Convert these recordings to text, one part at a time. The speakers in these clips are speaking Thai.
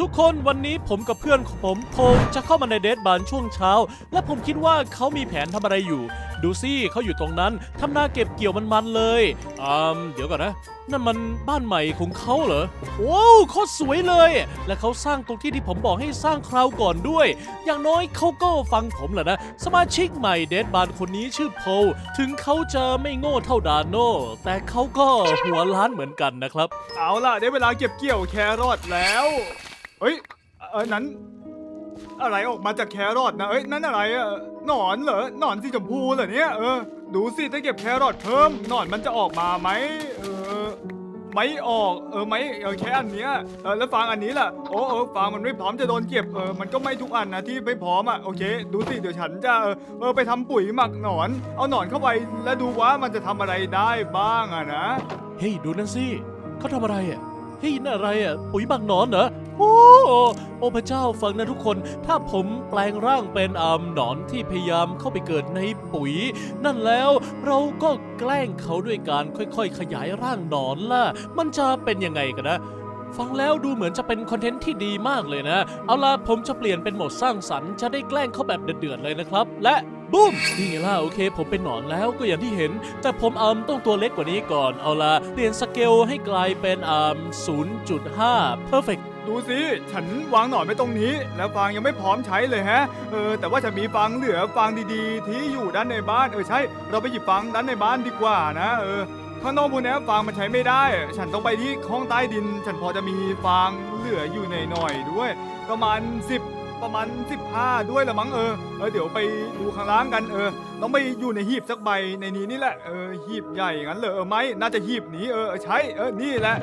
ทุกคนวันนี้ผมกับเพื่อนของผมโทจะเข้ามาในเดทบานช่วงเช้า และผมคิดว่าเขามีแผนทำอะไรอยู่ ดูสิเขาอยู่ตรงนั้นทำหน้าเก็บเกี่ยวมันๆเลยอืมเดี๋ยวก่อนนะ นั่นมันบ้านใหม่ของเขาเหรอว้าวโคตรสวยเลย และเขาสร้างตรงที่ที่ผมบอกให้สร้างคราวก่อนด้วย อย่างน้อยเขาก็ฟังผมแหละนะ สมาชิกใหม่เดทบานคนนี้ชื่อโพถึงเขาจะไม่โง่เท่าดานโนแต่เขาก็หัวล้านเหมือนกันนะครับ เอาล่ะได้เวลาเก็บเกี่ยวแครอทแล้ว เฮ้ยเออนั้น อะไรออกมาจากแครอทนะเอ้ยนั่นอะไรอะหนอนเหรอหนอนสีชมพูเหรอเนี่ยเออดูสิถ้าเก็บแครอทเพิ่มหนอนมันจะออกมาไหมเออไม่ออกเออไม่เออแค่อันเนี้ยเออแล้วฟางอันนี้ล่ะโอ้เออฟางมันไม่พร้อมจะโดนเก็บเออมันก็ไม่ทุกอันนะที่ไม่พร้อมอะโอเค ดูสิเดี๋ยวฉันจะเออเออไปทำปุ๋ยหมักหนอน เอาหนอนเข้าไปแล้วดูว่ามันจะทำอะไรได้บ้างอะนะเฮ้ยดูนั่นสิเขาทำอะไรอะ เฮ้ยนั่นอะไรอะปุ๋ยบักหนอนเหรอโอ้โอ้พระเจ้าฟังนะทุกคน ถ้าผมแปลงร่างเป็นอ่าหนอนที่พยายามเข้าไปเกิดในปุ๋ย นั่นแล้วเราก็แกล้งเขาด้วยการค่อยๆ ขยายร่างหนอนล่ะ มันจะเป็นยังไงกันนะฟังแล้วดูเหมือนจะเป็นคอนเทนต์ที่ดีมากเลยนะ เอาล่ะผมจะเปลี่ยนเป็นโหมดสร้างสรรค์จะได้แกล้งเขาแบบเดือดๆเลยนะครับ และ บูมนี่ไงล่ะโอเค ผมเป็นหนอนแล้วก็อย่างที่เห็น แต่ผมอืมต้องตัวเล็กกว่านี้ก่อนเอาล่ะเปลี่ยนสเกลให้กลายเป็นอืม0.5 perfect ดูสิ ฉันวางหนอนไว้ตรงนี้ แล้วฟางยังไม่พร้อมใช้เลยฮะ เออ แต่ว่าฉันมีฟางเหลือฟางดีๆ ที่อยู่ด้านในบ้าน เออ ใช่ เราไปหยิบฟางด้านในบ้านดีกว่านะ เออ ข้างนอกพวกนี้ฟางมันใช้ไม่ได้ ฉันต้องไปที่ห้องใต้ดิน ฉันพอจะมีฟางเหลืออยู่ในหน่อยด้วย ประมาณ10 ประมาณ 15 ด้วยละมั้งเออเออเดี๋ยวไปดูข้างล่างกันเออต้องไปอยู่ในหีบสักใบในนี้นี่แหละเออหีบใหญ่งั้นเลยเออไหมน่าจะหีบนี้เออใช่เออนี่แหละ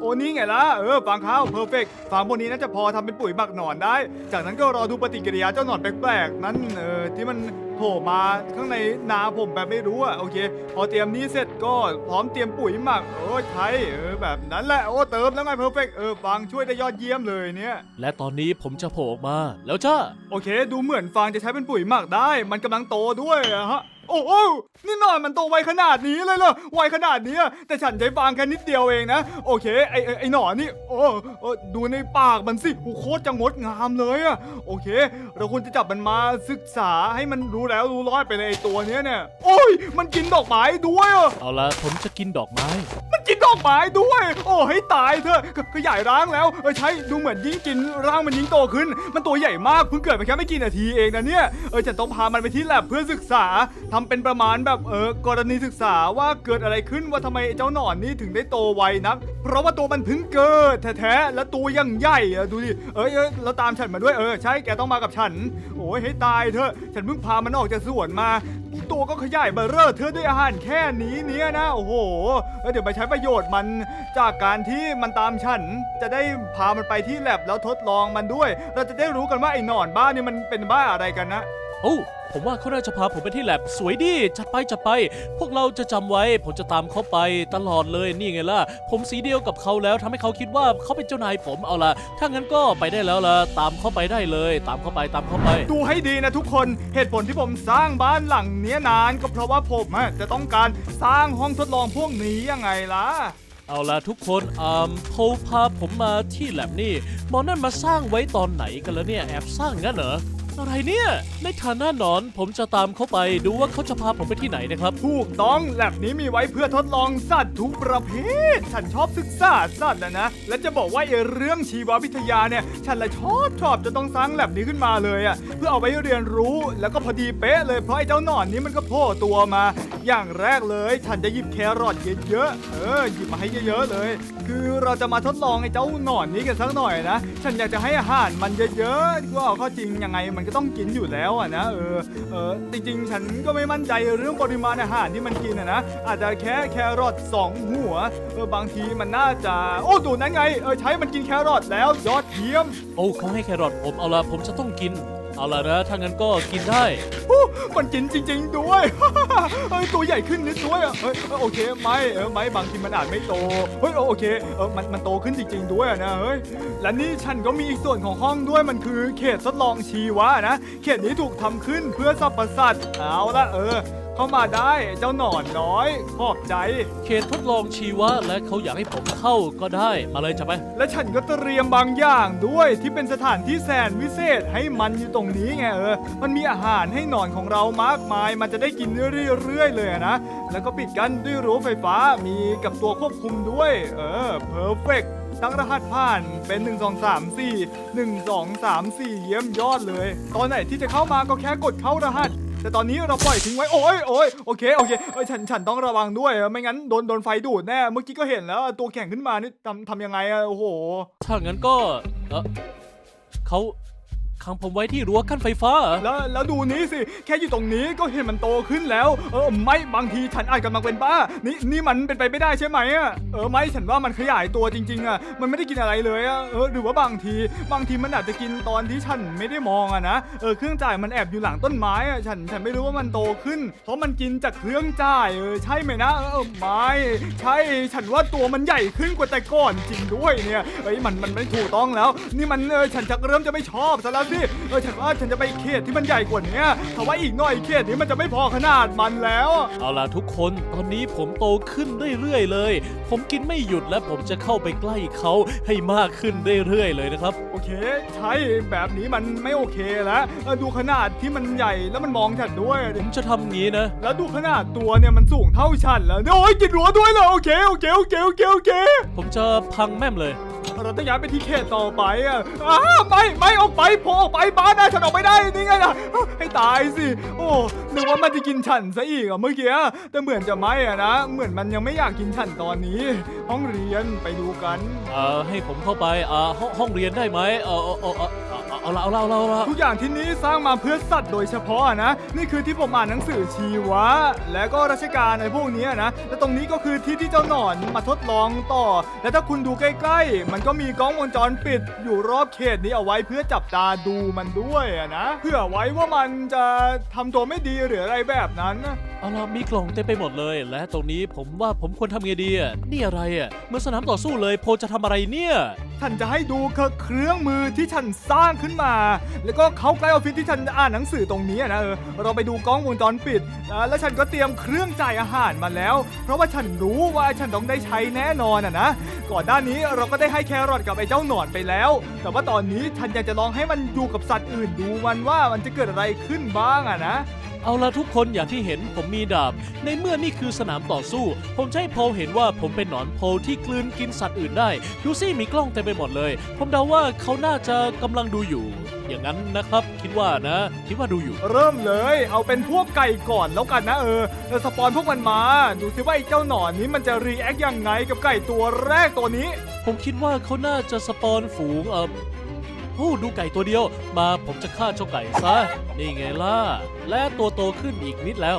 โอ้นี่ไงล่ะ เออฟางข้าวเพอร์เฟกฟางพวกนี้น่าจะพอทำเป็นปุ๋ยหมักหนอนได้ จากนั้นก็รอดูปฏิกิริยาเจ้าหนอนแปลกๆ นั้นเออที่มันโผล่มาข้างในนาผมแบบไม่รู้อะโอเค พอเตรียมนี้เสร็จก็พร้อมเตรียมปุ๋ยหมักโอ้ใช่เออแบบนั้นแหละโอ้เติมแล้วไงเพอร์เฟกเออฟางช่วยได้ยอดเยี่ยมเลยเนี่ย และตอนนี้ผมจะโผล่ออกมาแล้วจ้า โอเค ดูเหมือนฟางจะใช้เป็นปุ๋ยหมักได้ มันกำลังโตด้วยอะฮะ โอ้โอ้นี่หนอนมันโตไวขนาดนี้เลยเหรอไวขนาดนี้อะแต่ฉันใช้ฟางแค่นิดเดียวเองนะ โอเค ไอไอ้ไอหนอนนี่ โอ้โอ้ดูในปากมันสิโอ้โคตรจะงดงามเลยอะโอเค เราควรจะจับมันมาศึกษาให้มันรู้แล้วรู้รอดไปเลยไอตัวเนี้ยเนี่ย โอ้ย มันกินดอกไม้ด้วยอะ เอาละผมจะกินดอกไม้ มันกินดอกไม้ด้วย โอ้ให้ตายเถอะขขยายร่างแล้วเออใช่ดูเหมือนยิ่งกินร่างมันยิ่งโตขึ้น มันตัวใหญ่มากเพิ่งเกิดมาแค่ไม่กี่นาทีเองนะเนี่ยเออจะต้องพามันไปที่แลบเพื่อศึกษาทำเป็นประมาณแบบเออกรณีศึกษาว่าเกิดอะไรขึ้นว่าทำไมไอ้เจ้าหนอนนี่ถึงได้โตไวนัก เพราะว่าตัวมันเพิ่งเกิดแท้ๆและตัวยังใหญ่อะดูดิเอ้ยเอ้ยแล้วตามฉันมาด้วยเออใช่แกต้องมากับฉัน โอ้ยให้ตายเถอะฉันเพิ่งพามันออกจากสวนมาตัวก็ขยายเบอร์เรอเธอด้วยอาหารแค่นี้เนี่ยนะโอ้โหแล้วเดี๋ยวไปใช้ประโยชน์มันจากการที่มันตามฉัน จะได้พามันไปที่แลบแล้วทดลองมันด้วย เราจะได้รู้กันว่าไอ้หนอนบ้านี่มันเป็นบ้าอะไรกันนะ โอ้ผมว่าเขาน่าจะพาผมไปที่แลบสวยดี จัดไปจัดไป พวกเราจะจำไว้ ผมจะตามเขาไปตลอดเลยนี่ไงล่ะ ผมสีเดียวกับเขาแล้วทำให้เขาคิดว่าเขาเป็นเจ้านายผมเอาล่ะถ้างั้นก็ไปได้แล้วล่ะตามเขาไปได้เลย ตามเขาไปตามเขาไป ดูให้ดีนะทุกคนเหตุผลที่ผมสร้างบ้านหลังเนี้ยนาน ก็เพราะว่าผมอะจะต้องการสร้างห้องทดลองพวกนี้ยังไงล่ะเอาล่ะทุกคนอ่าโพพาผมมาที่แลบนี่หมอนั่นมาสร้างไว้ตอนไหนกันแล้วเนี่ยแอบสร้างงั้นเหรอ อะไรเนี่ย ในฐานะหนอนผมจะตามเขาไปดูว่าเขาจะพาผมไปที่ไหนนะครับ ถูกต้องแลบนี้มีไว้เพื่อทดลองสัตว์ทุกประเภท ฉันชอบศึกษาสัตว์นะนะ และจะบอกว่าไอ้เรื่องชีววิทยาเนี่ย ฉันละชอบชอบจะต้องสร้างแลบนี้ขึ้นมาเลยอะ่ะเพื่อเอาไว้เรียนรู้แล้วก็พอดีเป๊ะเลยเพราะไอ้เจ้าหนอนนี้มันก็โผล่ตัวมา อย่างแรกเลย ฉันจะหยิบแครอทเยอะๆเออหยิบมาให้เยอะๆเลย คือเราจะมาทดลองไอ้เจ้าหนอนนี้กันสักหน่อยนะ ฉันอยากจะให้อาหารมันเยอะๆก็เอาข้อจริงยังไงมันก็ต้องกินอยู่แล้วอะนะเออเออจริงๆ ฉันก็ไม่มั่นใจเรื่องปริมาณอาหารที่มันกินอะนะอาจจะแค่แครอทสองหัวเออบางทีมันน่าจะ โอ้ดูนั่นไงเออใช้มันกินแครอทแล้วยอดเยี่ยม โอ้เขาให้แครอทผมเอาละผมจะต้องกิน เอาละนะถ้างั้นก็กินได้ มันกินจริง ๆ ด้วย เฮ้ยตัวใหญ่ขึ้นนิดด้วยอะเฮ้ยโอเคไม่เออไม่บางทีมันอาจไม่โต เฮ้ยโอเคเออมันมันโตขึ้นจริง ๆ ด้วยอะนะเฮ้ยและนี่ฉันก็มีอีกส่วนของห้องด้วยมันคือ เขตทดลองชีวะนะ เขตนี้ถูกทำขึ้นเพื่อสรรพสัตว์เอาละเออ เข้ามาได้เจ้าหนอนน้อยขอบใจ เขตทดลองชีวะและเขาอยากให้ผมเข้าก็ได้มาเลยจะไปและฉันก็เตรียมบางอย่างด้วยที่เป็นสถานที่แสนวิเศษให้มันอยู่ตรงนี้ไงเออ มันมีอาหารให้หนอนของเรามากมาย มันจะได้กินเรื่อยๆเลยอะนะ แล้วก็ปิดกันด้วยรั้วไฟฟ้ามีกับตัวควบคุมด้วย เออเพอร์เฟกตั้งรหัสผ่านเป็น 1 2 3 4 1 2 3 4 เยี่ยมยอดเลย ตอนไหนที่จะเข้ามาก็แค่กดเข้ารหัส แต่ตอนนี้เราปล่อยทิ้งไว้โอ้ยโอ้ยโอเคโอเคเอ้ยฉันฉันต้องระวังด้วยไม่งั้นโดนโดนไฟดูดแน่เมื่อกี้ก็เห็นแล้วตัวแข็งขึ้นมานี่ทำทำยังไงอะโอ้โหถ้างั้นก็เออเขา ขังผมไว้ที่รั้วกั้นไฟฟ้า แล้วแล้วดูนี้สิ แค่อยู่ตรงนี้ก็เห็นมันโตขึ้นแล้ว เออไม่บางทีฉันอาจกำลังเป็นบ้า นี่นี่มันเป็นไปไม่ได้ใช่ไหมอะเออไม่ฉันว่ามันขยายตัวจริง ๆอะมันไม่ได้กินอะไรเลยอะเออหรือว่าบางที บางทีมันอาจจะกินตอนที่ฉันไม่ได้มองอะนะเออเครื่องจ่ายมันแอบอยู่หลังต้นไม้อะฉันฉันไม่รู้ว่ามันโตขึ้น เพราะมันกินจากเครื่องจ่ายเออใช่ไหมนะเออเออไม่ใช่ฉันว่าตัวมันใหญ่ขึ้นกว่าแต่ก่อนจริงด้วยเนี่ยเอ้ยมันมันไม่ถูกต้องแล้ว นี่มันเออฉันจะเริ่มจะไม่ชอบซะแล้วสิเออฉันว่าฉันจะไปเขตที่มันใหญ่กว่านี้เพราะว่าอีกหน่อยเขตนี้มันจะไม่พอขนาดมันแล้ว เอาล่ะทุกคนตอนนี้ผมโตขึ้นเรื่อยๆเลย ผมกินไม่หยุดและผมจะเข้าไปใกล้เขาให้มากขึ้นเรื่อยๆเลยนะครับ โอเค ใช่แบบนี้มันไม่โอเคแล้วเออดูขนาดที่มันใหญ่แล้วมันมองฉันด้วยผมจะทำงี้นะ แล้วดูขนาดตัวเนี่ยมันสูงเท่าฉันแล้วเนี่ยโอ้ยกินหัวด้วยเหรอโอเคโอเคโอเคโอเคโอเค ผมจะพังแม่มเลย เราต้องย้ายไปที่เขตต่อไปอะอ้าไม่ไม่ออกไปพอออกไปบ้านนะฉันออกไม่ได้นี่ไงล่ะให้ตายสิ โอ้นึกว่ามันจะกินฉันซะอีกอะเมื่อกี้แต่เหมือนจะไม่อะนะ เหมือนมันยังไม่อยากกินฉันตอนนี้ ห้องเรียนไปดูกัน เอ่อให้ผมเข้าไปเอ่าห้องห้องเรียนได้ไหมเออเออเออเออ เอาเอาละเอาละเอาละเอาละทุกอย่างที่นี้สร้างมาเพื่อสัตว์โดยเฉพาะอะนะ นี่คือที่ผมอ่านหนังสือชีวะ และก็ราชการในพวกเนี้ยนะ และตรงนี้ก็คือที่ที่เจ้าหนอนมาทดลองต่อ และถ้าคุณดูใกล้ๆ มันก็มีกล้องวงจรปิด อยู่รอบเขตนี้เอาไว้เพื่อจับตาดูมันด้วยอะนะ เพื่อไว้ว่ามันจะทำตัวไม่ดีหรืออะไรแบบนั้นนะ เอาละมีกล่องเต็มไปหมดเลย และตรงนี้ผมว่าผมควรทำไงดีอะนี่อะไรอะเหมื่อนสนามต่อสู้เลยโพจะทำอะไรเนี่ย ฉันจะให้ดูคือเครื่องมือที่ฉันสร้างขึ้นมา แล้วก็เขาใกล้ออฟฟิศที่ฉันอ่านหนังสือตรงนี้นะเออเราไปดูกล้องวงจรปิดแล้วฉันก็เตรียมเครื่องจ่ายอาหารมาแล้ว เพราะว่าฉันรู้ว่าฉันต้องได้ใช้แน่นอนอะนะก่อนหน้านี้เราก็ได้ให้แครอทกับไอ้เจ้าหนอนไปแล้ว แต่ว่าตอนนี้ฉันอยากจะลองให้มันอยู่กับสัตว์อื่นดูมันว่ามันจะเกิดอะไรขึ้นบ้างอะนะ เอาละทุกคนอย่างที่เห็นผมมีดาบ ในเมื่อนี่คือสนามต่อสู้ ผมจะให้โพลเห็นว่าผมเป็นหนอนโพลที่กลืนกินสัตว์อื่นได้ ดูสิมีกล้องเต็มไปหมดเลย ผมเดาว่าเขาน่าจะกำลังดูอยู่ อย่างนั้นนะครับ คิดว่านะ คิดว่าดูอยู่ เริ่มเลย เอาเป็นพวกไก่ก่อนแล้วกันนะเออเออสปอนพวกมันมา ดูสิว่าไอ้เจ้าหนอนนี้มันจะรีแอคยังไงกับไก่ตัวแรกตัวนี้ ผมคิดว่าเขาน่าจะสปอนฝูงเออ โอ้ดูไก่ตัวเดียว มาผมจะฆ่าเจ้าไก่ซะ นี่ไงล่ะ และตัวโตขึ้นอีกนิดแล้ว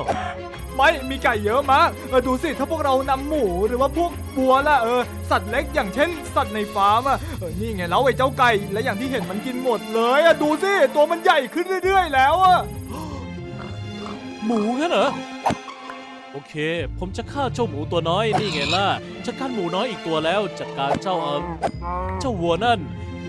ไม่มีไก่เยอะมากเออดูสิถ้าพวกเรานำหมูหรือว่าพวกบัวล่ะเออสัตว์เล็กอย่างเช่น สัตว์ในฟาร์มอะเออนี่ไงแล้วไอ้เจ้าไก่และอย่างที่เห็นมันกินหมดเลยอะดูสิตัวมันใหญ่ขึ้นเรื่อยๆ แล้วอะหมูงั้นเหรอโอเค ผมจะฆ่าเจ้าหมูตัวน้อยนี่ไงล่ะจัดการหมูน้อยอีกตัวแล้วจัดการเจ้าเออเจ้าวัวนั่น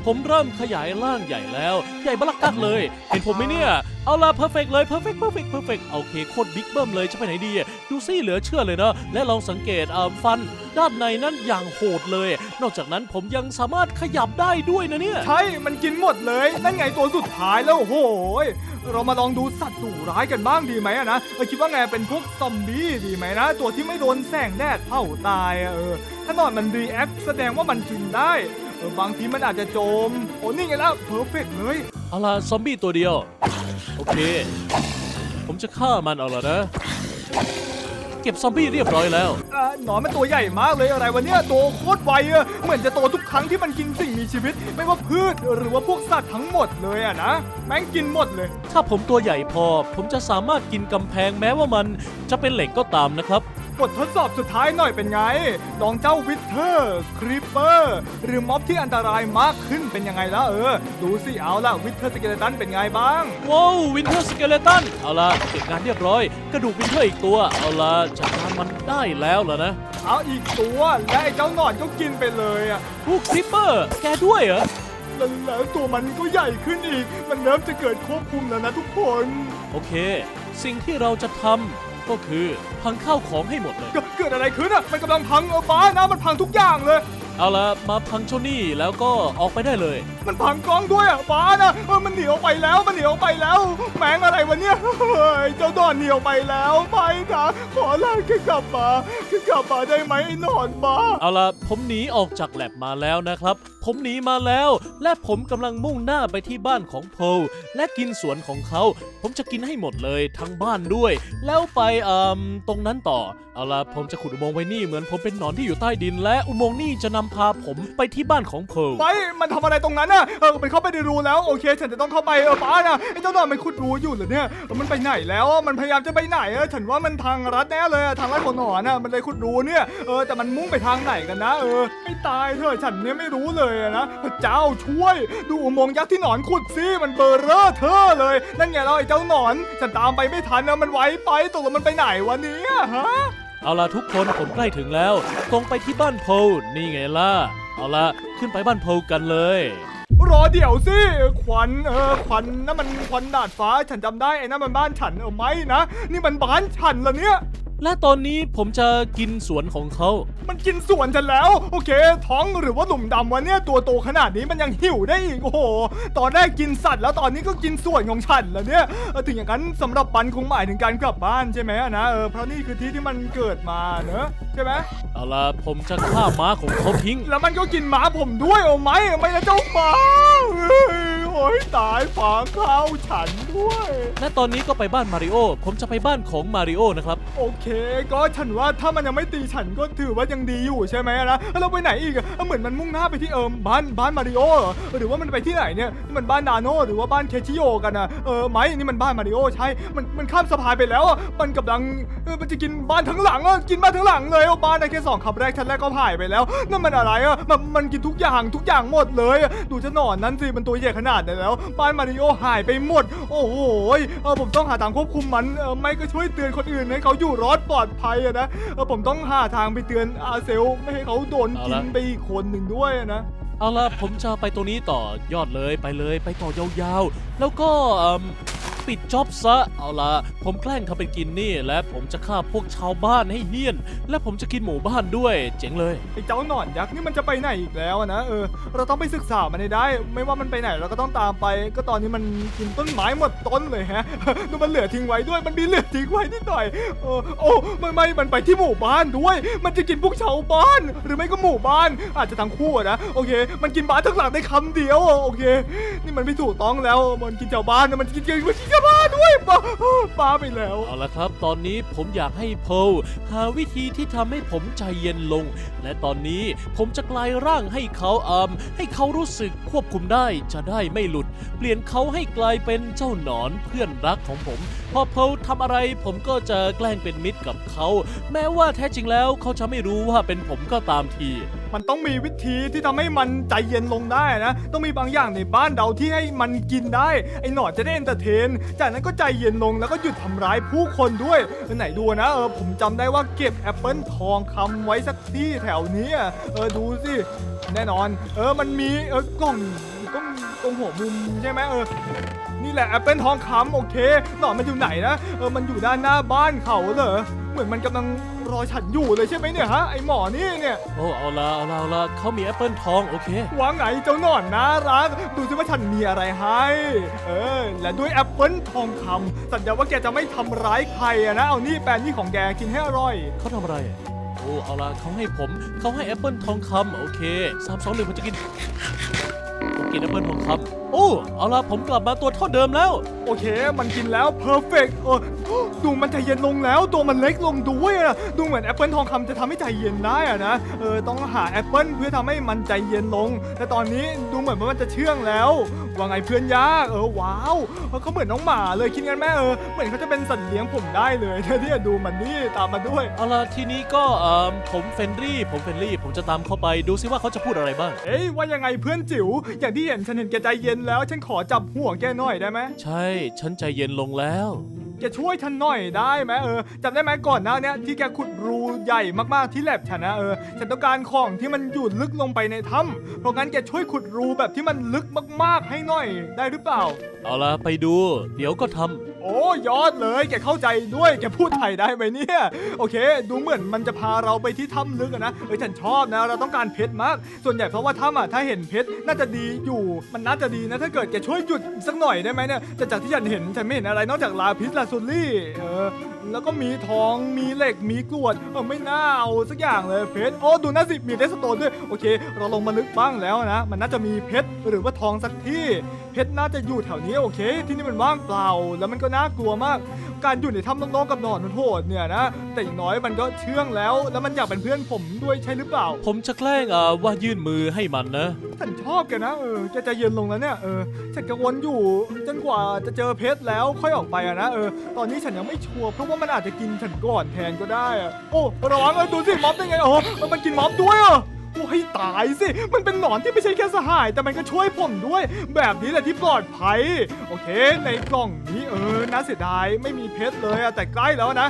ผมเริ่มขยายร่างใหญ่แล้ว ใหญ่บลักกักเลย เห็นผมไหมเนี่ย เอาล่ะเพอร์เฟกเลยเพอร์เฟกเพอร์เฟกเพอร์เฟกโอเคโคตรบิ๊กเบิ้มเลยจะไปไหนดี ดูสิเหลือเชื่อเลยนะ และลองสังเกตเอ่อฟันด้านในนั้นอย่างโหดเลย นอกจากนั้นผมยังสามารถขยับได้ด้วยนะเนี่ย ใช่ มันกินหมดเลย นั่นไงตัวสุดท้ายแล้วโอ้โหยเรามาลองดูสัตว์ดุร้ายกันบ้างดีไหมนะเออคิดว่าไงเป็นพวกซอมบี้ดีไหมนะ ตัวที่ไม่โดนแสงแดดเผาตายเออ ถ้านอนมันรีแอคแสดงว่ามันกินได้ เออบางทีมันอาจจะโจม โอ้นี่ไงล่ะเพอร์เฟกเลย เอาล่ะซอมบี้ตัวเดียว โอเค ผมจะฆ่ามันเอาละนะ เก็บซอมบี้เรียบร้อยแล้ว อ่าหนอนมันตัวใหญ่มากเลยอะไรวะเนี่ยตัวโคตรไวอะเหมือนจะโตทุกครั้งที่มันกินสิ่งมีชีวิต ไม่ว่าพืชหรือว่าพวกสัตว์ทั้งหมดเลยอะนะแม่งกินหมดเลย ถ้าผมตัวใหญ่พอ ผมจะสามารถกินกำแพงแม้ว่ามันจะเป็นเหล็กก็ตามนะครับ บททดสอบสุดท้ายหน่อยเป็นไงลองเจ้าวิเทอร์ ครีปเปอร์ หรือม็อบที่อันตรายมากขึ้นเป็นยังไงล่ะเออ ดูสิเอาล่ะวิเทอร์สเกเลตันเป็นไงบ้าง ว้าววินเทอร์สเกเลตันเอาล่ะเก็บงานเรียบร้อย กระดูกวินเทอร์อีกตัว เอาล่ะจัดการมันได้แล้วเหรอนะ เอาอีกตัวและไอ้เจ้าหนอนก็กินไปเลยอะ พวกคลิปเปอร์ แกด้วยเหรอ แล้วแล้วตัวมันก็ใหญ่ขึ้นอีก มันเริ่มจะเกิดควบคุมแล้วนะทุกคน โอเค สิ่งที่เราจะทำ ก็คือพังข้าวของให้หมดเลย เกิดเกิดอะไรขึ้นอะ มันกำลังพังเออบ้านนะมันพังทุกอย่างเลย เอาละมาพังเจ้าหนี่แล้วก็ออกไปได้เลย มันพังกล้องด้วยอะบ้านอะเออมันหนีออกไปแล้วมันหนีออกไปแล้วแมงอะไรวะเนี่ยเฮ้ยเจ้าดอนหนีออกไปแล้วไปนะขอลาแค่กลับมาแค่กลับมาได้ไหมไอ้หนอนบ้า เอาละผมหนีออกจากแลบมาแล้วนะครับ ผมหนีมาแล้ว และผมกำลังมุ่งหน้าไปที่บ้านของโพลและกินสวนของเขา ผมจะกินให้หมดเลยทั้งบ้านด้วย แล้วไปเอ่มตรงนั้นต่อ เอาละผมจะขุดอุโมงค์ไว้นี่เหมือนผมเป็นหนอนที่อยู่ใต้ดิน และอุโมงค์นี่จะนำพาผมไปที่บ้านของโพลไปมันทำอะไรตรงนั้นน่ะเออมันเข้าไปในรูแล้วโอเค ฉันจะต้องเข้าไปเออป้าน่ะไอ้เจ้าหนอยมันขุดรูอยู่เหรอเนี่ยเออมันไปไหนแล้วมันพยายามจะไปไหนอะฉันว่ามันทางรัดแน่เลยอะทางรัดของหนอนน่ะมันเลยขุดรูเนี่ยเออแต่มันมุ่งไปทางไหนกันนะ เออไม่ตายเถอะฉันเนี่ยไม่รู้เลยอะนะพระเจ้าช่วย ดูอุโมงค์ยักษ์ที่หนอนขุดสิมันเบอร์เรอเธอเลย นั่นไงเราไอ้เจ้าหนอนฉันตามไปไม่ทันนะมันไวไปตกลงมันไปไหนวะเนี่ยฮะเอาละทุกคนผมใกล้ถึงแล้วตรงไปที่บ้านโพลนี่ไงล่ะ เอาละขึ้นไปบ้านโพลกันเลย รอเดี๋ยวสิควันเออควันนั่นมันควันดาดฟ้า ฉันจำได้ไอ้นั่นมันบ้านฉันเออไม่นะ นี่มันบ้านฉันเหรอเนี่ย และตอนนี้ผมจะกินสวนของเขา มันกินสวนฉันแล้ว โอเค ท้องหรือว่าหลุมดำวะเนี่ยตัวโตขนาดนี้มันยังหิวได้อีกโอ้โหตอนแรกกินสัตว์แล้วตอนนี้ก็กินส่วนของฉันแล้วเนี่ยเออถึงอย่างนั้นสำหรับปันคงหมายถึงการกลับบ้านใช่ไหมอะนะเออเพราะนี่คือที่ที่มันเกิดมาเนอะใช่ไหมเอาละผมจะฆ่าม้าของเขาทิ้ง แล้วมันก็กินหมาผมด้วยโอ้ไหมไม่นะเจ้าหมาเฮ้ยโอ้ยตายฝางข้าวฉันด้วย และตอนนี้ก็ไปบ้านมาริโอ ผมจะไปบ้านของมาริโอนะครับ โอเค ก็ฉันว่าถ้ามันยังไม่ตีฉันก็ถือว่ายังดีอยู่ใช่ไหมนะแล้วไปไหนอีกอะเหมือนมันมุ่งหน้าไปที่เอิมบ้านบ้านมาริโอเหรอหรือว่ามันไปที่ไหนเนี่ยนี่มันบ้านนาโนหรือว่าบ้านเคชิโอกันนะเออไหมนี่มันบ้านมาริโอใช่ มันมันข้ามสะพานไปแล้วอะมันกำลังเออมันจะกินบ้านทั้งหลังอะกินบ้านทั้งหลังเลยอะบ้านในแค่สองคำแรกชั้นแรกก็ผ่านไปแล้วนั่นมันอะไรอะมันมันกินทุกอย่างทุกอย่างหมดเลยอะดูจะหนอนนั้นสิมันตัวใหญ่ขนาดไหนแล้วบ้านมาริโอหายไปหมด โอ้โหเออผมต้องหาทางควบคุมมันเออไม่ก็ช่วยเตือนคนอื่นให้เขาอยู่รอดปลอดภัยอะนะเออผมต้องหาทางไปเตือนอาเซลไม่ให้เขาโดนเอากิละนไปอีกคนหนึ่งด้วยอะนะเอาละผมจะไปตรงนี้ต่อยอดเลยไปเลยไปต่อยาวๆ แล้วก็เอิ่ม ปิดจ็อบซะ เอาละผมแกล้งทำเป็นกินนี่ และผมจะฆ่าพวกชาวบ้านให้เฮี้ยน และผมจะกินหมู่บ้านด้วย เจ๋งเลย ไอ้เจ้าหนอนยักษ์นี่มันจะไปไหนอีกแล้วอะนะเออเราต้องไปศึกษามันให้ได้ ไม่ว่ามันไปไหนเราก็ต้องตามไป ก็ตอนนี้มันกินต้นไม้หมดต้นเลยฮะ ดูมันเหลือทิ้งไว้ด้วยมันมีเหลือทิ้งไว้นิดหน่อยเออโอ้ไม่ไม่มันไปที่หมู่บ้านด้วย มันจะกินพวกชาวบ้าน หรือไม่ก็หมู่บ้าน อาจจะทั้งคู่อะนะโอเค มันกินบ้านทั้งหลังได้คำเดียวอะโอเค นี่มันไม่ถูกต้องแล้วมันกินชาวบ้านนะมันกินมันกินชาวบ้าด้วยป้าป้าไปแล้ว เอาละครับ ตอนนี้ผมอยากให้โพลหาวิธีที่ทำให้ผมใจเย็นลง และตอนนี้ผมจะกลายร่างให้เขาอืมให้เขารู้สึกควบคุมได้จะได้ไม่หลุด เปลี่ยนเขาให้กลายเป็นเจ้าหนอนเพื่อนรักของผม พอโพลทำอะไรผมก็จะแกล้งเป็นมิตรกับเขา แม้ว่าแท้จริงแล้วเขาจะไม่รู้ว่าเป็นผมก็ตามทีมันต้องมีวิธีที่ทำให้มันใจเย็นลงได้นะ ต้องมีบางอย่างในบ้านเราที่ให้มันกินได้ ไอ้หนอนจะได้เอนเตอร์เทน จากนั้นก็ใจเย็นลงแล้วก็หยุดทำร้ายผู้คนด้วยไหนดูนะเออผมจำได้ว่าเก็บแอปเปิลทองคำไว้สักที่แถวนี้เออดูสิ แน่นอน เออมันมีเออกล่องอยู่ตรงตรงหัวมุมใช่ไหมเออ นี่แหละแอปเปิลทองคำโอเคหนอนมันอยู่ไหนนะเออมันอยู่ด้านหน้าบ้านเขาเหรอเหมือนมันกำลัง รอฉันอยู่เลยใช่ไหมเนี่ยฮะไอหมอนี่เนี่ยโอ้เอาละเอาละเอาละเขามีแอปเปิลทองโอเคว่าไงเจ้าหนอนน่ารัก ดูสิว่าฉันมีอะไรให้เออและด้วยแอปเปิลทองคำสัญญาว่าแกจะไม่ทำร้ายใครอะนะเอานี่แปลนี่ของแกกินให้อร่อยเขาทำอะไรอะโอ้เอาละเขาให้ผมเขาให้แอปเปิลทองคำโอเคสามสองหนึ่งผมจะกินผมกินแอปเปิลทองคำโอ้เอาละผมกลับมาตัวเท่าเดิมแล้ว โอเค มันกินแล้วเพอร์เฟกเออดูมันใจเย็นลงแล้วตัวมันเล็กลงด้วยอะดูเหมือนแอปเปิลทองคำจะทำให้ใจเย็นได้อะนะ เออ ต้องหาแอปเปิลเพื่อทำให้มันใจเย็นลง แต่ตอนนี้ดูเหมือนว่ามันจะเชื่องแล้ว ว่าไงเพื่อนยากเออว้าวเออเขาเหมือนน้องหมาเลยคิดกันแม่เออ เหมือนเขาจะเป็นสัตว์เลี้ยงผมได้เลยเนี่ยดูมันนี่ตามมาด้วย เอาละทีนี้ก็เอ่อผมเฟนรี่ ผมเฟนรี่ ผมจะตามเข้าไปดูซิว่าเขาจะพูดอะไรบ้าง เอ้ยว่ายังไงเพื่อนจิ๋ว อย่างที่เห็นฉันเห็นแกใจเย็นแล้วฉันขอจับห่วงแกหน่อยได้ไหม ใช่ ฉันใจเย็นลงแล้ว แกช่วยฉันหน่อยได้ไหมเออจำได้ไหมก่อนหน้าเนี้ยที่แกขุดรูใหญ่มากๆที่แลบฉันนะเออฉันต้องการของที่มันอยู่ลึกลงไปในถ้ำเพราะงั้นแกช่วยขุดรูแบบที่มันลึกมากๆให้หน่อยได้หรือเปล่า เอาละไปดู เดี๋ยวก็ทำโอโอ้ยอดเลยแกเข้าใจด้วยแกพูดไทยได้ไหมเนี่ยโอเค ดูเหมือนมันจะพาเราไปที่ถ้ำลึกอะนะเอ้ยฉันชอบนะเราต้องการเพชรมาก ส่วนใหญ่เพราะว่าถ้ำอะถ้าเห็นเพชรน่าจะดีอยู่ มันน่าจะดีนะถ้าเกิดแกช่วยหยุดสักหน่อยได้ไหมเนี่ยแต่จากที่ฉันเห็นฉันไม่เห็นอะไรนอกจากลาพิสลาสุดลี่เออ แล้วก็มีทองมีเหล็กมีกรวดเออไม่น่าเอาสักอย่างเลยเพชรโอ้ดูน่าสิมีเดสโตนด้วยโอเค เราลงมาลึกบ้างแล้วนะ มันน่าจะมีเพชรหรือว่าทองสักที่ เพชรน่าจะอยู่แถวนี้โอเค ที่นี่มันว่างเปล่า แล้วมันก็น่ากลัวมาก การอยู่ในถ้ำน้องๆกับหนอนมันโหดเนี่ยนะแต่อย่างน้อยมันก็เชื่องแล้ว แล้วมันอยากเป็นเพื่อนผมด้วยใช่หรือเปล่า ผมจะแกล้งอ่าว่ายื่นมือให้มันนะฉันชอบแกันนะเออแกใจะเย็นลงแล้วเนี่ยเออฉันกังวลอยู่จนกว่าจะเจอเพชรแล้วค่อยออกไปอะนะเออตอนนี้ฉันยังไม่ชัวร์เพราะว่ามันอาจจะกินฉันก่อนแทนก็ได้อะโอ้ระวังเออดูสิม็อบได้ไงอ๋อมันกินม็อบด้วยอะโอ้ยตายสิ มันเป็นหนอนที่ไม่ใช่แค่สหาย แต่มันก็ช่วยผมด้วย แบบนี้แหละที่ปลอดภัย โอเค ในกล่องนี้เออน่าเสียดายไม่มีเพชรเลยอะแต่ใกล้แล้วนะ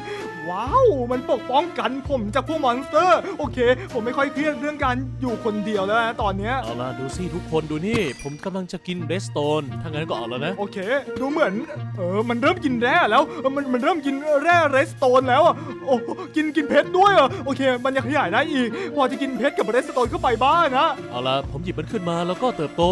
ว้าว มันปกป้องกันผมจากพวกมอนสเตอร์ โอเค ผมไม่ค่อยเครียดเรื่องการอยู่คนเดียวแล้วนะตอนเนี้ย เอาล่ะดูสิทุกคนดูนี่ ผมกำลังจะกินเรสโตนถ้างั้นก็เอาแล้วนะ โอเค ดูเหมือน เออ มันเริ่มกินแร่แล้วเออมันมันเริ่มกินแร่เรสโตนแล้วอะ โอ้ กินกินเพชรด้วยอะ โอเค มันยังขยายได้อีก พอจะกินเพชรกับเรสโตนเข้าไปบ้างนะ เอาล่ะผมหยิบมันขึ้นมาแล้วก็เติบโต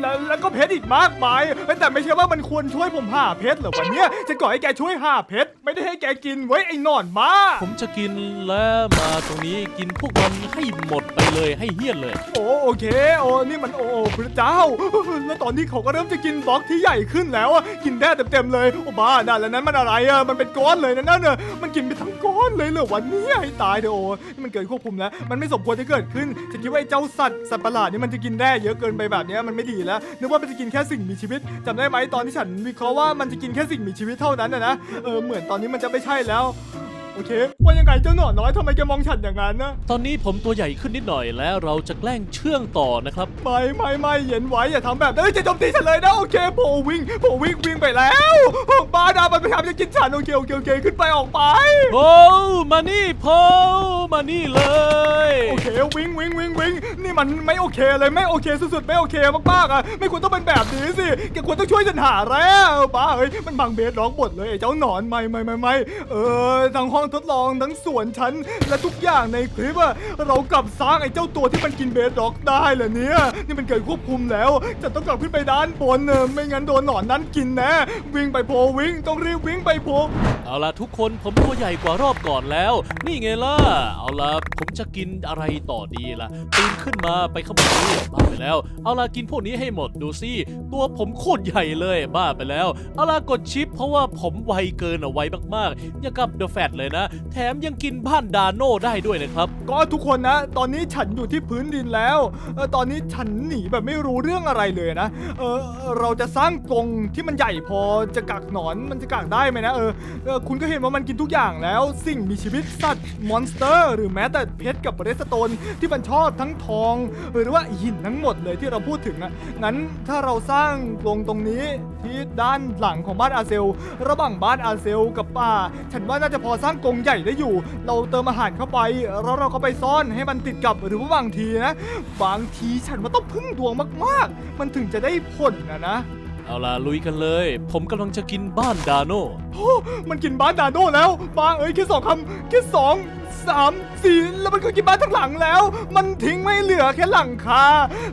แล้วแล้วก็เพชรอีกมากมายเอ้ยแต่ไม่ใช่ว่ามันควรช่วยผมหาเพชรเหรอวันเนี้ยจะก่อให้แกช่วยหาเพชรไม่ได้ให้แกกินไว้ไอ้หนอนมาผมจะกินแล้วมาตรงนี้กินพวกมันให้หมดไปเลยให้เฮี้ยนเลย โอ้โอเคโอ้นี่มันโอ้พระเจ้า แล้วตอนนี้เขาก็เริ่มจะกินบล็อกที่ใหญ่ขึ้นแล้วอะกินได้เต็มๆเลยโอ้บ้าน่ะแล้วนั้นมันอะไรอะมันเป็นก้อนเลยนะนั่นเนอะมันกินไปทั้งก้อนเลยเหรอวันนี้ให้ตายเถอะโอ้นี่มันเกินควบคุมแล้วมันไม่สมควรจะเกิดขึ้นฉันคิดว่าไอ้เจ้าสัตว์สัตว์ประหลาดนี่มันจะกินแร่เยอะเกินไปแบบเนี้ยมันไม่ดีแล้วนึกว่ามันจะกินแค่สิ่งมีชีวิตจำได้ไหมตอนที่ฉันวิเคราะห์ว่ามันจะกินแค่สิ่งมีชีวิตเท่านั้นนะนะเออเหมือนตอนนี้มันจะไม่ใช่แล้ว อเคว่ายังไงเจ้าหนอนน้อยทำไมแกมองฉันอย่างนั้นนะตอนนี้ผมตัวใหญ่ขึ้นนิดหน่อยแล้วเราจะแกล้งเชื่องต่อนะครับ ไม่ไม่ไม่เย็นไว้อย่าทำแบบนั้นเอ้ยจะโจมตีฉันเลยนะโอเคโผวิ่งโผวิ่งวิ่งไปแล้วบ้าดามันพยายามจะกินฉันโอเคโอเคโอเคขึ้นไปออกไปโอ้มานี่พอมานี่เลยโอเควิ่งวิ่งวิ่งวิ่งนี่มันไม่โอเคเลยไม่โอเคสุดๆไม่โอเคมากๆอะไม่ควรต้องเป็นแบบนี้สิแกควรต้องช่วยฉันหาแล้วบ้าเอ้ยมันบังเบสร้องบทเลยไอ้เจ้าหนอนไม่ไม่ไม่ไม่เออทั้งห้องทดลองทั้งสวนฉันและทุกอย่างในคลิปอะเรากลับสร้างไอ้เจ้าตัวที่มันกินเบสร็อกได้เหรอเนี่ยนี่มันเกิดควบคุมแล้ว จะต้องกลับขึ้นไปด้านบนเออไม่งั้นโดนหนอนนั้นกินแน่วิ่งไปโพวิ่งต้องรีบวิ่งไปโพเอาล่ะทุกคนผมตัวใหญ่กว่ารอบก่อนแล้ว นี่ไงล่ะเอาล่ะผมจะกินอะไรต่อดีล่ะปีนขึ้นมาไปข้างบนนี้บ้าไปแล้ว เอาล่ะกินพวกนี้ให้หมดดูสิตัวผมโคตรใหญ่เลยบ้าไปแล้ว เอาล่ะกดชิป เพราะว่าผมไวเกินเอาไว้มากๆอย่ากับเดอะแฟตเลยนะแถมยังกินบ้านดาโน่ได้ด้วยนะครับ ก็ทุกคนนะ ตอนนี้ฉันอยู่ที่พื้นดินแล้วเออตอนนี้ฉันหนีแบบไม่รู้เรื่องอะไรเลยนะ เออเราจะสร้างกรงที่มันใหญ่พอจะกักหนอนมันจะกักได้ไหมนะเออเออคุณก็เห็นว่ามันกินทุกอย่างแล้ว สิ่งมีชีวิตสัตว์มอนสเตอร์ หรือแม้แต่เพชรกับเรสโตนที่มันชอบทั้งทอง หรือว่าหินทั้งหมดเลยที่เราพูดถึงอะงั้นถ้าเราสร้างกรงตรงนี้ที่ด้านหลังของบ้านอาเซล ระหว่างบ้านอาเซล กับป่า ฉันว่าน่าจะพอสร้างกรงงใหญ่ได้อยู่ เราเติมอาหารเข้าไปแล้วเราก็ไปซ่อนให้มันติดกับหรือว่าบางทีนะ บางทีฉันว่าต้องพึ่งดวงมากๆ มันถึงจะได้ผลนะนะ เอาล่ะลุยกันเลย ผมกำลังจะกินบ้านดาโน่โอ้มันกินบ้านดาโนแล้วบ้าเอ้ยแค่สองคำแค่สองสามสี่แล้วมันก็กินบ้านทั้งหลังแล้ว มันทิ้งไม่เหลือแค่หลังคา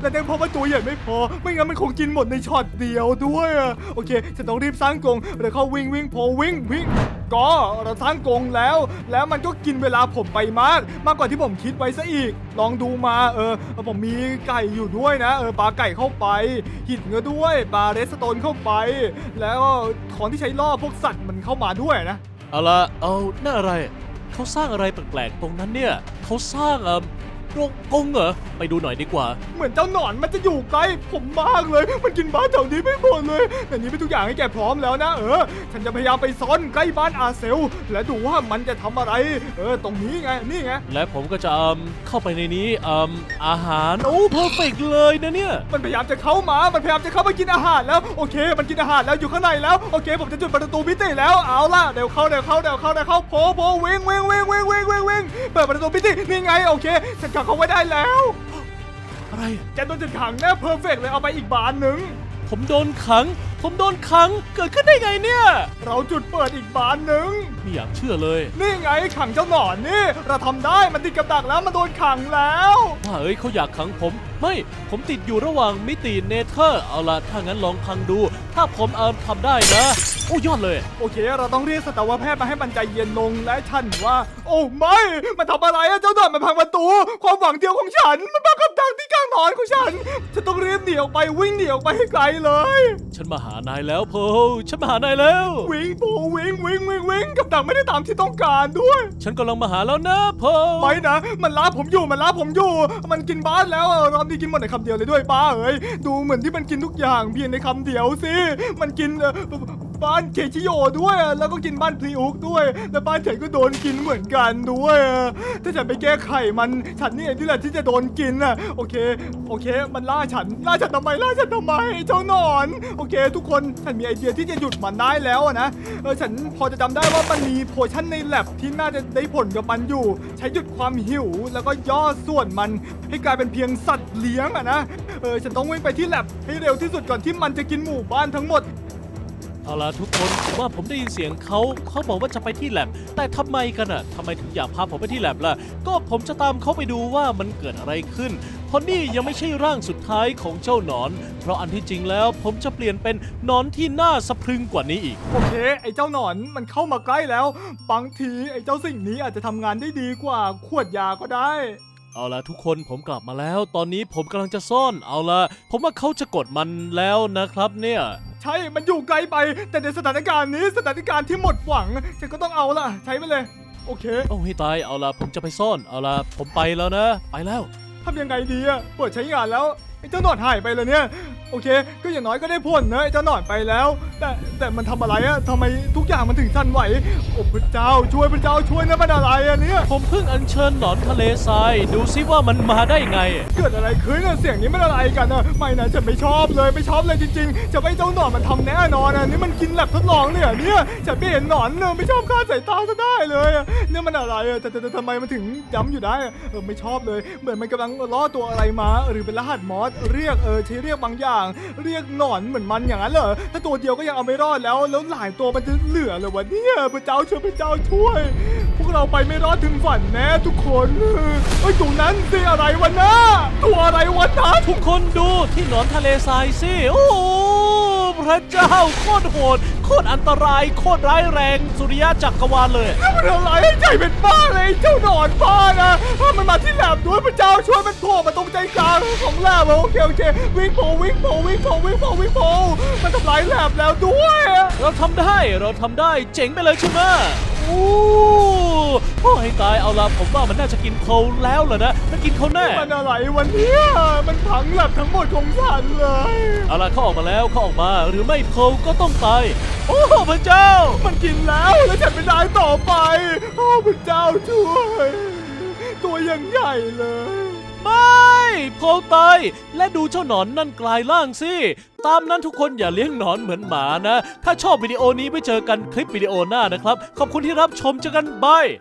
และยังเพราะว่าตัวใหญ่ไม่พอ ไม่งั้นมันคงกินหมดในช็อตเดียวด้วยโอเคฉันต้องรีบสร้างกรงแล้วเขาวิ่งวิ่งโพวิ่งวิ่งก็เราสร้างกรงแล้ว แล้วมันก็กินเวลาผมไปมาก มากกว่าที่ผมคิดไว้ซะอีก ลองดูมาเออผมมีไก่อยู่ด้วยนะเออปลาไก่เข้าไปหินก็ด้วยปลาเรสโตนเข้าไป แล้วของที่ใช้ล่อพวกสัตว์มันเข้ามาด้วยนะ เอาละเอานั่นอะไร เขาสร้างอะไรแปลกๆตรงนั้นเนี่ย เขาสร้างเอ่อ โรงกรงเหรอ ไปดูหน่อยดีกว่า เหมือนเจ้าหนอนมันจะอยู่ใกล้ผมมากเลย มันกินบ้านแถวนี้ไม่หมดเลยแต่นี้เป็นทุกอย่างให้แกพร้อมแล้วนะ เออ ฉันจะพยายามไปซ่อนใกล้บ้านอาเซล และดูว่ามันจะทำอะไร เออ ตรงนี้ไง นี่ไง และผมก็จะเอิ่มเข้าไปในนี้เอิ่มอาหาร โอ้เพอร์เฟกเลยนะเนี่ย มันพยายามจะเข้ามา มันพยายามจะเข้ามากินอาหารแล้ว โอเค มันกินอาหารแล้วอยู่ข้างในแล้ว โอเค ผมจะจุดประตูมิติแล้ว เอาล่ะ เดี๋ยวเข้า เดี๋ยวเข้า เดี๋ยวเข้า เดี๋ยวเข้าโผล่โผล่วิ่งวิ่งวิ่งวิ่งวิ่งวิ่งวิ่งเปิดประตูมิติ นี่ไง โอเค ฉันขังเขาไว้ได้แล้ว อะไรอะแกโดนจัดขังแน่เพอร์เฟกเลยเอาไปอีกบานหนึ่งผมโดนขังผมโดนขังเกิดขึ้นได้ไงเนี่ย เราจุดเปิดอีกบานหนึ่ง ไม่อยากเชื่อเลยนี่ไงขังเจ้าหนอนนี่ เราทำได้มันติดกับดักแล้วมันโดนขังแล้ว ว่าเอ้ยเขาอยากขังผม ไม่ผมติดอยู่ระหว่างมิติเนเธอร์ เอาล่ะถ้างั้นลองพังดู ถ้าผมเออทำได้นะโอ้ยอดเลย โอเค เราต้องเรียกสัตวแพทย์มาให้มันใจเย็นลงและฉันว่า โอ้ไม่ มันทำอะไรอะเจ้าหนอนมันพังประตู ความหวังเดียวของฉัน มันพังกับดักที่กลางหนอนของฉันฉันต้องรีบหนีออกไปวิ่งหนีออกไปให้ไกลเลย ฉันมาหาานายแล้วเพลฉันมาหานายแล้ว วิ่งปูวิ่งวิ่งวิ่งวิ่งกับดักไม่ได้ตามที่ต้องการด้วย ฉันกำลังมาหาแล้วนะเพลไม่นะ มันล้าผมอยู่มันล้าผมอยู่ มันกินบ้านแล้วอะรอบนี้กินหมดในคำเดียวเลยด้วยป้าเอ้ยดูเหมือนที่มันกินทุกอย่างเพียงในคำเดียวสิมันกินเอ่อ บ้านเคชิโยด้วย แล้วก็กินบ้านพลีอุกด้วย แล้วบ้านฉันก็โดนกินเหมือนกันด้วยถ้าฉันไปแก้ไขมันฉันนี่เองที่แหละที่จะโดนกินอะโอเค โอเค มันล่าฉันล่าฉันทำไมล่าฉันทำไมเจ้านอน โอเค ทุกคนฉันมีไอเดียที่จะหยุดมันได้แล้วนะเออฉันพอจะจำได้ว่ามันมีโพชั่นในแลบที่น่าจะได้ผลกับมันอยู่ ใช้หยุดความหิว แล้วก็ย่อส่วนมันให้กลายเป็นเพียงสัตว์เลี้ยงอะนะเออฉันต้องวิ่งไปที่แลบให้เร็วที่สุดก่อนที่มันจะกินหมู่บ้านทั้งหมด เอาล่ะทุกคนผมว่าผมได้ยินเสียงเขาเขาบอกว่าจะไปที่แลบแต่ทำไมกันอะทำไมถึงอยากพาผมไปที่แลบล่ะ ก็ผมจะตามเขาไปดูว่ามันเกิดอะไรขึ้น เพราะนี่ยังไม่ใช่ร่างสุดท้ายของเจ้าหนอน เพราะอันที่จริงแล้วผมจะเปลี่ยนเป็นหนอนที่น่าสะพรึงกว่านี้อีก โอเค ไอ้เจ้าหนอนมันเข้ามาใกล้แล้ว บางทีไอ้เจ้าสิ่งนี้อาจจะทำงานได้ดีกว่าขวดยาก็ได้ เอาล่ะทุกคนผมกลับมาแล้ว ตอนนี้ผมกำลังจะซ่อนเอาล่ะผมว่าเขาจะกดมันแล้วนะครับเนี่ย ใช่ มันอยู่ไกลไป แต่ในสถานการณ์นี้สถานการณ์ที่หมดหวังฉันก็ต้องเอาล่ะ ใช้ไปเลย โอเคโอ้ให้ตายเอาล่ะผมจะไปซ่อนเอาล่ะผมไปแล้วนะ ไปแล้วทำยังไงดีอะเปิดใช้งานแล้วไอ้เจ้าหนอนหายไปเลยเนี่ยโอเค ก็อย่างน้อยก็ได้ผลนะไอ้เจ้าหนอนไปแล้ว แต่แต่มันทำอะไรอะทำไมทุกอย่างมันถึงสั่นไหวโอ้พระเจ้าช่วยพระเจ้าช่วยนะมันอะไรอะเนี่ย ผมเพิ่งอัญเชิญหนอนทะเลทราย ดูซิว่ามันมาได้ไง เกิดอะไรขึ้นอะเสียงนี้มันอะไรกันอะไม่นะฉันไม่ชอบเลยไม่ชอบเลยจริง ๆ จะไม่เจ้าหนอนมันทำแน่นอนอะนี่มันกินแลบทดลองเนี่ยเนี่ยฉันไม่เห็นหนอนเนอะไม่ชอบค่าดสายตาซะได้เลยอะเนี่ยมันอะไรอะแต่แต่แต่ทำไมมันถึงย้ำอยู่ได้อะเออไม่ชอบเลย เหมือนมันกำลังล่อตัวอะไรมา หรือเป็นรหัสมอสเรียกเออใช้เรียกบางอย่างเรียกหนอนเหมือนมันอย่างนั้นเหรอถ้าตัวเดียวก็ยังเอาไม่รอดแล้ว แล้วหลายตัวมันจะเหลือเหรอวะเนี่ยพระเจ้าช่วยพระเจ้าช่วย พวกเราไปไม่รอดถึงฝันแน่ทุกคนเอ้ยตรงนั้นสิอะไรวะนะตัวอะไรวะนะทุกคนดูที่หนอนทะเลทรายสิโอ้โหพระเจ้าโคตรโหดโคตรอันตรายโคตรร้ายแรงสุริยะจักรวาลเลยนี่มันอะไรใจเป็นบ้าเลยเจ้าหนอนบ้านะถ้ามันมาที่แลบด้วยพระเจ้าช่วยมันโผล่มาตรง ใจกลางของแลบโอเคโอเควิ่งโผวิ่งโผวิ่งโผวิ่งโผวิ่งโผมันทำลายแลบแล้วด้วย เราทำได้เราทำได้เจ๋งไปเลยใช่ไหมโอ้โอ้ให้ตายเอาละผมว่ามันน่าจะกินเขาแล้วเหรอนะถ้ากินเขาแน่มันอะไรวันนี้มันพังแลบทั้งหมดของฉันเลยเอาละเขาออกมาแล้วเขาออกมาหรือไม่เขาก็ต้องตายโอ้พระเจ้า มันกินแล้วแล้วฉันไม่ได้ต่อไป โอ้พระเจ้าช่วย ตัวยังใหญ่เลย ไม่โพลตายและดูเจ้าหนอนนั่นกลายร่างสิ ตามนั้นทุกคนอย่าเลี้ยงหนอนเหมือนหมานะ ถ้าชอบวิดีโอนี้ไปเจอกันคลิปวิดีโอหน้านะครับ ขอบคุณที่รับชมเจอกันบาย